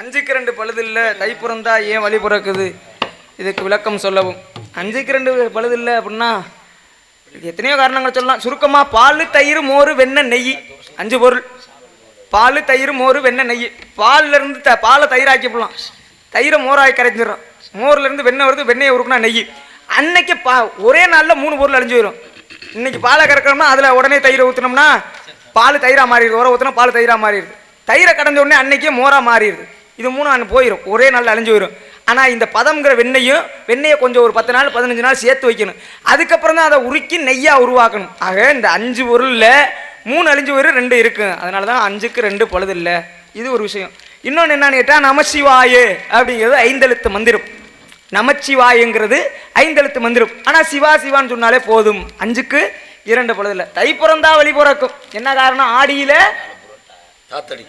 அஞ்சுக்கு ரெண்டு பழுது இல்லை தை பிறந்தா ஏன் வழி பிறக்குது? இதுக்கு விளக்கம் சொல்லவும். அஞ்சுக்கு ரெண்டு பழுது இல்லை அப்படின்னா இது எத்தனையோ காரணங்கள் சொல்லலாம். சுருக்கமாக பால் தயிர் மோர் வெண்ணெய் நெய். அஞ்சு பொருள். பால் தயிர் மோர் வெண்ணெய் நெய். பால்ல இருந்து த பாலை தயிராக்கி போடலாம். தயிரை மோராகி கரைஞ்சிடும் மோர்லேருந்து வெண்ணெய் வருது வெண்ணெயை உருக்குனா நெய். அன்னைக்கு பா ஒரே நாளில் மூணு பொருள் அழிஞ்சு போயிடும் இன்னைக்கு பாலை கறக்கணும்னா அதில் உடனே தயிரை ஊற்றினோம்னா பால் தயிராக மாறிடுது. உரம் ஊற்றினா பால் தயிராக மாறிடுது. தயிரை கடந்த உடனே அன்னைக்கே மோராக மாறிடுது. இது மூணு அங்கே போயிடும் ஒரே நாளில் அழிஞ்சு போயிடும் ஆனால் இந்த பதம்ங்கிற வெண்ணெயும் வெண்ணெயை கொஞ்சம் ஒரு பத்து நாள் பதினஞ்சு நாள் சேர்த்து வைக்கணும். அதுக்கப்புறம் தான் அதை உருக்கி நெய்யாக உருவாக்கணும். ஆக இந்த அஞ்சு பொருளில் மூணு அழிஞ்சு போயிடும் ரெண்டு இருக்கும். அதனால தான் அஞ்சுக்கு ரெண்டு பழுது இல்லை. இது ஒரு விஷயம். இன்னொன்று என்னன்னு கேட்டால் நமசிவாயே அப்படிங்கிறது ஐந்தெழுத்து மந்திரம். நமச்சிவாயங்கிறது ஐந்தெழுத்து மந்திரம். ஆனால் சிவா சிவான்னு சொன்னாலே போதும். அஞ்சுக்கு இரண்டு பொழுது தை பிறந்தா வழி பிறக்கும். என்ன காரணம்? ஆடியில் தாத்தடி